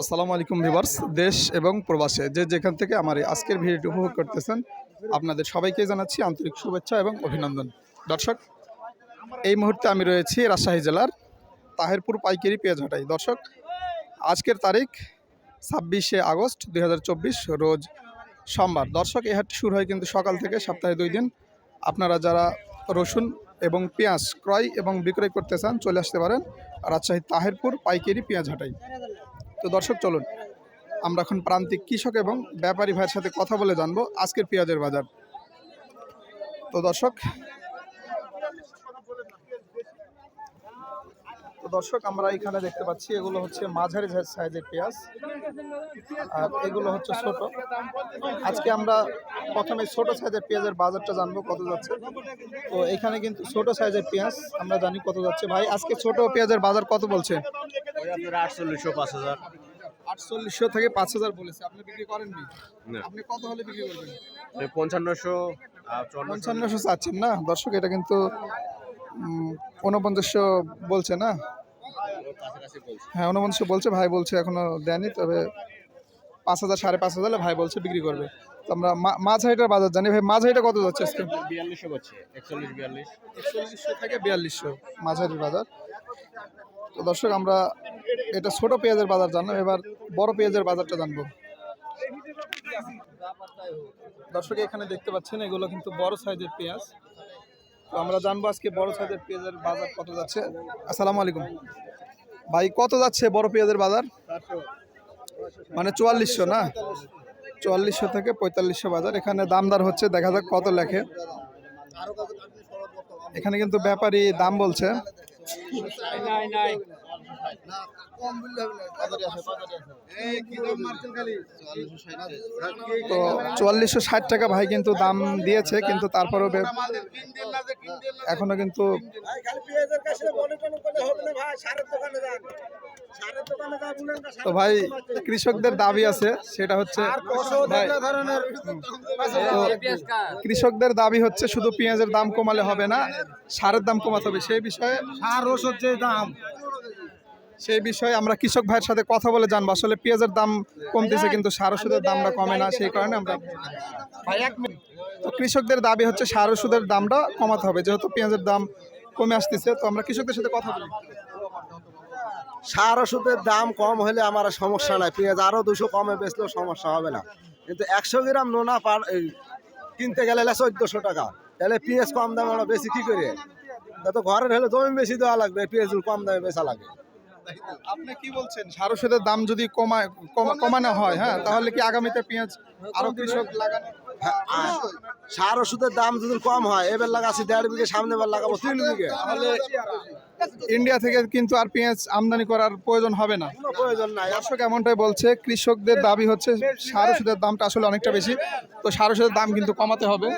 আসসালামু আলাইকুম ভিভার্স দেশ এবং প্রবাসে যে যেখান থেকে আমার এই আজকের ভিডিওটি উপভোগ করতেছেন, আপনাদের সবাইকে জানাচ্ছি আন্তরিক শুভেচ্ছা এবং অভিনন্দন। দর্শক, এই মুহূর্তে আমি রয়েছি রাজশাহী জেলার তাহেরপুর পাইকারি পেঁয়াজ হাটাই। দর্শক, আজকের তারিখ ছাব্বিশে আগস্ট দু হাজার চব্বিশ, রোজ সোমবার। দর্শক, এই হাটটি শুরু হয় কিন্তু সকাল থেকে সপ্তাহে দুই দিন। আপনারা যারা রসুন এবং পেঁয়াজ ক্রয় এবং বিক্রয় করতে চান, চলে আসতে পারেন রাজশাহী তাহেরপুর পাইকারি পেঁয়াজ হাটাই। তো দর্শক, চলুন। আমরা এখন প্রান্তিক কৃষক এবং ব্যাপারী ভাইয়ের সাথে কথা বলে জানব আজকের পেঁয়াজের বাজার। তো দর্শক তো দর্শক, আমরা এখানে দেখতে পাচ্ছি এগুলো হচ্ছে মাঝারি সাইজের পেঁয়াজ। আর এগুলো হচ্ছে ছোট। আজকে আমরা প্রথমে ছোট সাইজের পেঁয়াজের বাজারটা জানব, কত যাচ্ছে। তো এখানে কিন্তু ছোট সাইজের পেঁয়াজ, আমরা জানি কত যাচ্ছে। ভাই, আজকে ছোট পেঁয়াজের বাজার কত বলছে? আপনার আটচল্লিশশো পাঁচ হাজার। আটচল্লিশশো থেকে পাঁচ হাজার বলেছে আপনি বিক্রি করেননি? না। আপনি কত হলে বিক্রি করবেন? পঞ্চান্নশো পঞ্চান্নশো চাচ্ছেন না? দর্শক এটা কিন্তু উম, ঊনপঞ্চাশশো বলছে না? হ্যাঁ বলছে ভাই বলছে এখনও দেয়নি তবে পাঁচ হাজার সাড়ে পাঁচ হাজার ভাই বলছে বিক্রি করবে। আমরা মাছ হাইটার বাজার জানি। ভাই মাছ হাইটা কত যাচ্ছে আজকে? বিয়াল্লিশশো করছে একচল্লিশ বিয়াল্লিশ। একচল্লিশশো থেকে বিয়াল্লিশশো মাঝারির বাজার। তো দর্শক আমরা এটা ছোট পেঁয়াজের বাজার জানলাম এবার বড় পেঁয়াজের বাজারটা জানব। দর্শক এখানে দেখতে পাচ্ছেন এগুলো কিন্তু বড় সাইজের পেঁয়াজ। তো আমরা জানব আজকে বড় সাইজের পেঁয়াজের বাজার কত যাচ্ছে। আসসালামু আলাইকুম। ভাই কত যাচ্ছে বড় পেঁয়াজের বাজার? মানে চুয়াল্লিশশো না? চুয়াল্লিশশো থেকে পঁয়তাল্লিশশো বাজার। এখানে দামদার হচ্ছে, দেখা যাক কত লেখে। এখানে কিন্তু ব্যাপারী দাম বলছে। তো চুয়াল্লিশশো ষাট টাকা ভাই কিন্তু দাম দিয়েছে, কিন্তু তারপরেও এখনও কিন্তু তো ভাই কৃষকদের দাবি আছে সেটা হচ্ছে কৃষকদের দাবি হচ্ছে শুধু পেঁয়াজের দাম কমালে হবে না সারের দাম কমাতে হবে। সেই বিষয়ে সার ওষুধ যে দাম। সেই বিষয়ে আমরা কৃষক ভাইয়ের সাথে কথা বলে জানব। আসলে পেঁয়াজের দাম কমতেছে কিন্তু সার ওষুধের দামটা কমে না সেই কারণে আমরা তো কৃষকদের দাবি হচ্ছে সার ওষুধের দামটা কমাতে হবে যেহেতু পেঁয়াজের দাম কমে আসতেছে তো আমরা কৃষকদের সাথে কথা বলি। সার ওষুধের দাম কম হলে আমার সমস্যা নাই। পেঁয়াজ আরও দুশো কমে বেচলেও সমস্যা হবে না। কিন্তু একশো গ্রাম নোনা পার কিনতে গেলে চোদ্দশো টাকা। তাহলে পেঁয়াজ কম দামে আমরা বেশি কি করে? তা তো ঘরের হলে জমি বেশি দেওয়া লাগবে পেঁয়াজ কম দামে বেচা লাগে। আপনি কি বলছেন? সার ওষুধের দাম যদি কমায় কমা- কমানো হয় হ্যাঁ তাহলে কি আগামীতে পেঁয়াজ আরও কৃষক লাগানো হ্যাঁ, সার ওষুধের দাম যদি কম হয় এবার লাগাচ্ছি দেড় বিঘে সামনে বার লাগাবো তিন বিঘে। তাহলে ইন্ডিয়া থেকে কিন্তু আর পেঁয়াজ আমদানি করার প্রয়োজন হবে না। কোনো প্রয়োজন নাই। দর্শক এমনটাই বলছে কৃষকদের দাবি হচ্ছে সার ওষুধের দামটা আসলে অনেকটা বেশি। তো সার ওষুধের দাম কিন্তু কমাতে হবে।